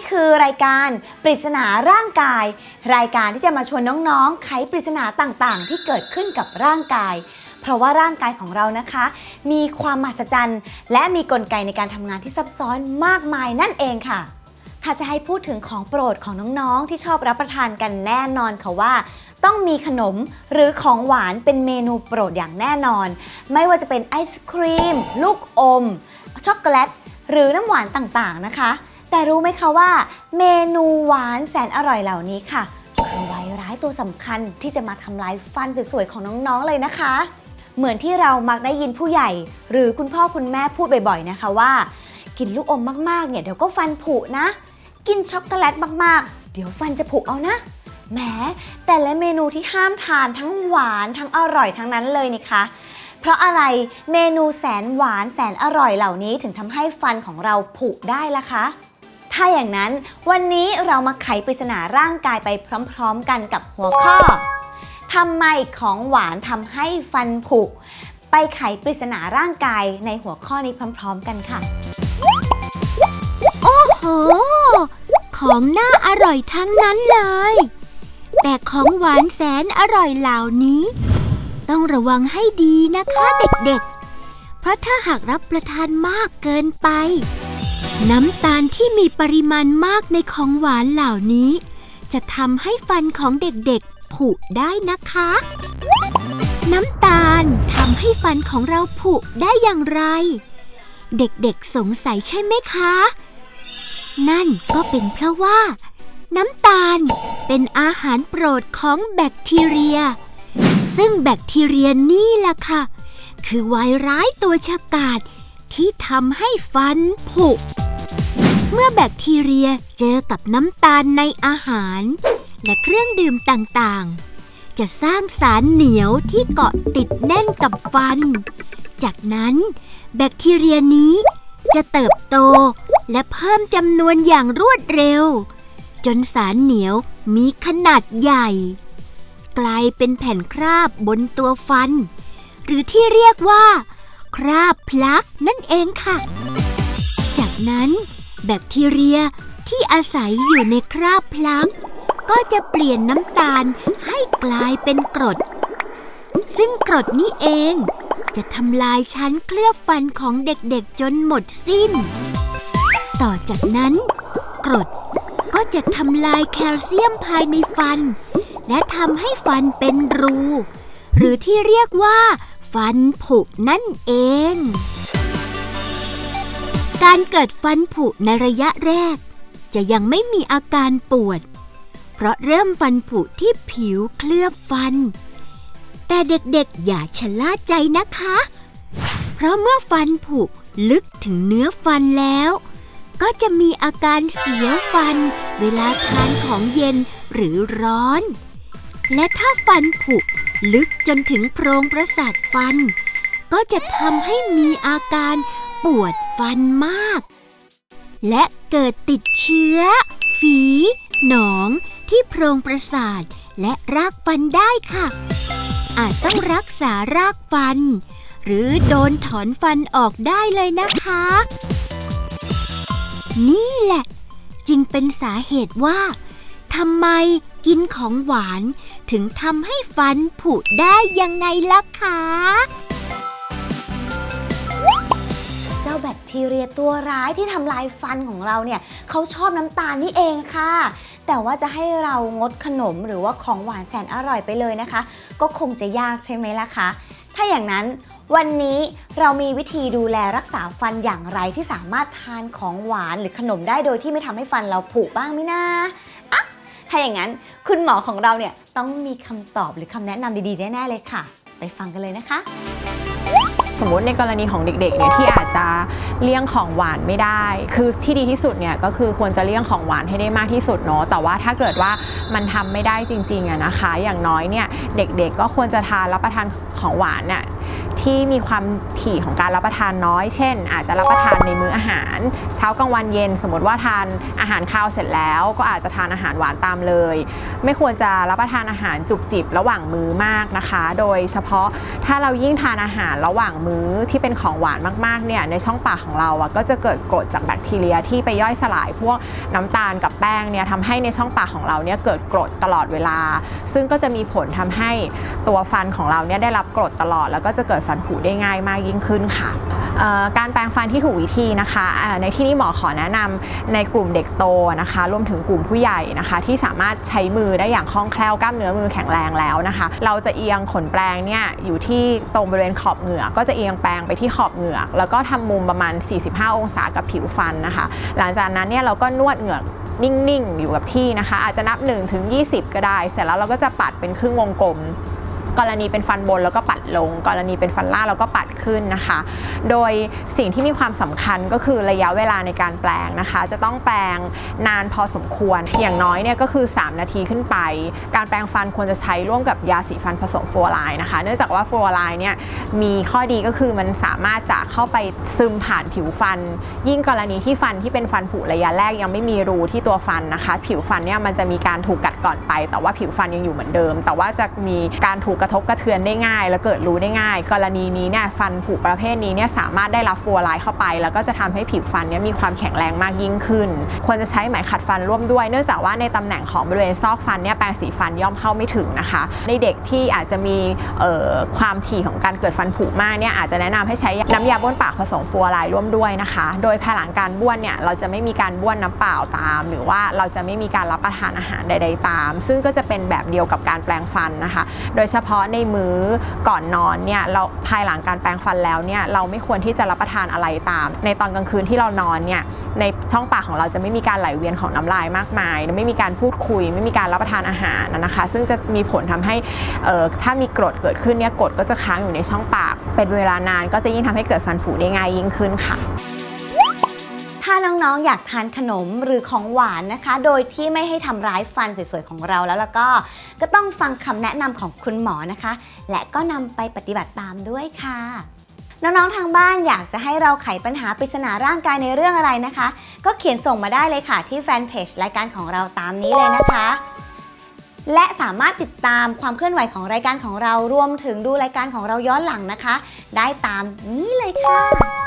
นี่คือรายการปริศนาร่างกาย รายการที่จะมาชวนน้องๆ ไขปริศนาต่างๆ ที่เกิดขึ้นกับร่างกาย เพราะว่าร่างกายของเรานะคะ มีความมหัศจรรย์ และมีกลไกในการทำงานที่ซับซ้อนมากมายนั่นเองค่ะ ถ้าจะให้พูดถึงของโปรดของน้องๆ ที่ชอบรับประทานกันแน่นอนค่ะว่า ต้องมีขนมหรือของหวานเป็นเมนูโปรดอย่างแน่นอน ไม่ว่าจะเป็นไอศครีม ลูกอม ช็อกโกแลตหรือน้ำหวานต่างๆนะคะ แต่รู้ไหมคะว่า เมนูหวานแสนอร่อยเหล่านี้ค่ะคือไวร้ายตัวสำคัญที่จะมาทำลายฟันสวยๆของน้องๆเลยนะคะ เหมือนที่เรามักได้ยินผู้ใหญ่ หรือคุณพ่อคุณแม่พูดบ่อยๆนะคะว่า กินลูกอมมากๆเนี่ยเดี๋ยวก็ฟันผุนะ กินช็อกโกแลตมากๆ เดี๋ยวฟันจะผุเอานะแหมแต่และเมนูที่ห้ามทานทั้งหวานทั้งอร่อยทั้งนั้นเลยนี่คะ เพราะอะไรเมนูแสนหวานแสนอร่อยเหล่านี้ถึงทำให้ฟันของเราผุได้ล่ะคะ ถ้าอย่างนั้น วันนี้เรามาไขปริศนาร่างกายไปพร้อมๆกันกับหัวข้อทำไมของหวานทำให้ฟันผุ ไปไขปริศนาร่างกายในหัวข้อนี้พร้อม ๆ กันค่ะ โอ้โห ของน่าอร่อยทั้งนั้นเลย แต่ของหวานแสนอร่อยเหล่านี้ ต้องระวังให้ดีนะคะเด็กๆ เพราะถ้าหากรับประทานมากเกินไป น้ำตาลที่มีปริมาณมากในของหวานเหล่านี้ จะทำให้ฟันของเด็กๆผุได้นะคะ น้ำตาลทำให้ฟันของเราผุได้อย่างไร เด็กๆสงสัยใช่ไหมคะ นั่นก็เป็นเพราะว่า น้ำตาลเป็นอาหารโปรดของแบคทีเรีย ซึ่งแบคทีเรียนี่ล่ะค่ะ คือไวร้ายตัวฉกาจที่ทำให้ฟันผุ เมื่อแบคทีเรียเจอกับน้ำตาลในอาหาร และเครื่องดื่มต่างๆ จะสร้างสารเหนียวที่เกาะติดแน่นกับฟัน จากนั้น แบคทีเรียนี้จะเติบโตและเพิ่มจำนวนอย่างรวดเร็ว จนสารเหนียวมีขนาดใหญ่ กลายเป็นแผ่นคราบบนตัวฟัน หรือที่เรียกว่า คราบพลักนั่นเองค่ะ จากนั้น แบคทีเรียที่อาศัยอยู่ในคราบพลักก็จะเปลี่ยนน้ำตาลให้กลายเป็นกรด ซึ่งกรดนี้เองจะทำลายชั้นเคลือบฟันของเด็กๆจนหมดสิ้น ต่อจากนั้น กรดก็จะทำลายแคลเซียมภายในฟัน และทำให้ฟันเป็นรู หรือที่เรียกว่า ฟันผุนั่นเอง การเกิดฟันผุในระยะแรก จะยังไม่มีอาการปวด เพราะเริ่มฟันผุที่ผิวเคลือบฟัน แต่เด็กๆอย่าชะล่าใจนะคะ เพราะเมื่อฟันผุลึกถึงเนื้อฟันแล้ว ก็จะมีอาการเสียวฟัน เวลาทานของเย็นหรือร้อน และถ้าฟันผุลึกจนถึงโพรงประสาทฟัน ก็จะทำให้มีอาการ ปวดฟันมาก และเกิดติดเชื้อ ฝี หนอง ที่โพรงประสาท และรากฟันได้ค่ะ อาจต้องรักษารากฟัน หรือโดนถอนฟันออกได้เลยนะคะ นี่แหละ จึงเป็นสาเหตุว่าทำไมกินของหวานถึงทำให้ฟันผุได้ยังไงล่ะคะ จ้าแบคทีเรียตัวร้ายที่ทำลายฟันของเราเนี่ยเขาชอบน้ำตาลนี่เองค่ะ แต่ว่าจะให้เรางดขนมหรือว่าของหวานแสนอร่อยไปเลยนะคะ ก็คงจะยากใช่ไหมล่ะคะ ถ้าอย่างนั้นวันนี้เรามีวิธีดูแลรักษาฟันอย่างไรที่สามารถทานของหวานหรือขนมได้โดยที่ไม่ทำให้ฟันเราผุบ้างไหมนะอะถ้าอย่างนั้นคุณหมอของเราเนี่ยต้องมีคำตอบหรือคำแนะนำดีๆแน่ๆเลยค่ะ ไปฟังกันเลยนะคะ สมมติในกรณีของเด็กๆเนี่ยที่อาจจะเลี่ยงของหวานไม่ได้ คือที่ดีที่สุดเนี่ยก็คือควรจะเลี่ยงของหวานให้ได้มากที่สุดเนาะแต่ว่าถ้าเกิดว่ามันทำไม่ได้จริงๆอะนะคะ อย่างน้อยเนี่ยเด็กๆ ก็ควรจะทานรับประทานของหวานเนี่ยที่มีความถี่ของการรับประทานน้อย เช่น อาจจะรับประทานในมื้ออาหาร เช้ากลางวันเย็น สมมติว่าทานอาหารข้าวเสร็จแล้ว ก็อาจจะทานอาหารหวานตามเลย ไม่ควรจะรับประทานอาหารจุบจิบระหว่างมื้อมากนะคะ โดยเฉพาะ ถ้าเรายิ่งทานอาหารระหว่างมื้อที่เป็นของหวานมากๆเนี่ยในช่องปากของเราอะก็จะเกิดกรดจากแบคทีเรียที่ไปย่อยสลายพวกน้ำตาลกับแป้งเนี่ยทำให้ในช่องปากของเราเนี่ยเกิดกรดตลอดเวลา ซึ่งก็จะมีผลทำให้ตัวฟันของเราเนี่ยได้รับกรดตลอด แล้วก็จะเกิดฟันผุได้ง่ายมากยิ่งขึ้นค่ะ การแปรงฟันที่ถูกวิธีนะคะในที่นี้หมอขอแนะนำในกลุ่มเด็กโตนะคะรวมถึงกลุ่มผู้ใหญ่นะคะ ที่สามารถใช้มือได้อย่างคล่องแคล่วกล้ามเนื้อมือแข็งแรงแล้วนะคะ เราจะเอียงขนแปรงเนี่ยอยู่ที่ตรงบริเวณขอบเหงือกก็จะเอียงแปรงไปที่ขอบเหงือก แล้วก็ทำมุมประมาณ 45 องศากับผิวฟันนะคะ หลังจากนั้นเนี่ยเราก็นวดเหงือกนิ่งๆ อยู่กับที่นะคะ อาจจะนับ1ถึง20 ก็ได้ เสร็จแล้วเราก็จะปัดเป็นครึ่งวงกลม กรณีเป็นฟันบนแล้วก็ปัดลง กรณีเป็นฟันล่างแล้วก็ปัดขึ้นนะคะ โดยสิ่งที่มีความสำคัญก็คือระยะเวลาในการแปลงนะคะ จะต้องแปลงนานพอสมควร อย่างน้อยเนี่ยก็คือ 3 นาทีขึ้นไป การแปลงฟันควรจะใช้ร่วมกับยาสีฟันผสมฟลูออไรด์นะคะ เนื่องจากว่าฟลูออไรด์เนี่ยมีข้อดีก็คือมันสามารถจะเข้าไปซึมผ่านผิวฟัน ยิ่งกรณีที่ฟันที่เป็นฟันผุระยะแรกยังไม่มีรูที่ตัวฟันนะคะ ผิวฟันเนี่ยมันจะมีการถูกกัดก่อนไป แต่ว่าผิวฟันยังอยู่เหมือนเดิม แต่ว่าจะมีการถูกกระทบกระเทือนได้ง่าย และเกิดรูได้ง่าย กรณีนี้เนี่ยฟันผุประเภทนี้เนี่ยสามารถได้รับฟลูออไรด์เข้าไป แล้วก็จะทำให้ผิวฟันเนี่ยมีความแข็งแรงมากยิ่งขึ้น ควรจะใช้ไหมขัดฟันร่วมด้วย เนื่องจากว่าในตำแหน่งของบริเวณซอกฟันเนี่ยแปรงสีฟันย่อมเข้าไม่ถึงนะคะ ในเด็กที่อาจจะมีเอ่อความถี่ของการเกิดฟันผุมากเนี่ยอาจจะแนะนำให้ใช้น้ำยาบ้วนปากผสมฟลูออไรด์ร่วมด้วยนะคะ โดยภายหลังการบ้วนเนี่ยเราจะไม่มีการบ้วนน้ำเปล่าตาม หรือว่าเราจะไม่มีการรับประทานอาหารใด ๆ ตาม ซึ่งก็จะเป็นแบบเดียวกับการแปรงฟันนะคะ โดยเฉพพาะในมื้อก่อนนอนเนี่ยเราภายหลังการแปรงฟันแล้วเนี่ยเราไม่ควรที่จะรับประทานอะไรตาม ในตอนกลางคืนที่เรานอนเนี่ยในช่องปากของเราจะไม่มีการไหลเวียนของน้ำลายมากมาย ไม่มีการพูดคุย ไม่มีการรับประทานอาหารนะคะ ซึ่งจะมีผลทำให้เออถ้ามีกรดเกิดขึ้นเนี่ยกรดก็จะค้างอยู่ในช่องปาก เป็นเวลานานก็จะยิ่งทำให้เกิดฟันผุได้ง่ายยิ่งขึ้นค่ะ ถ้าน้องๆ อยากทานขนมหรือของหวานนะคะ โดยที่ไม่ให้ทำร้ายฟันสวยๆ ของเราแล้วแล้วก็ ก็ต้องฟังคำแนะนำของคุณหมอนะคะ และก็นำไปปฏิบัติตามด้วยค่ะ น้องๆ ทางบ้านอยากจะให้เราไขปัญหาปริศนาร่างกายในเรื่องอะไรนะคะ ก็เขียนส่งมาได้เลยค่ะที่แฟนเพจรายการของเราตามนี้เลยนะคะและสามารถติดตามความเคลื่อนไหวของรายการของเรารวมถึงดูรายการของเราย้อนหลังนะคะ ได้ตามนี้เลยค่ะ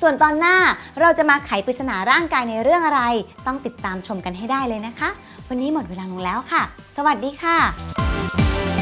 ส่วนตอนหน้าเราจะมาไขปริศนาร่างกายในเรื่องอะไร ต้องติดตามชมกันให้ได้เลยนะคะ วันนี้หมดเวลาลงแล้วค่ะ สวัสดีค่ะ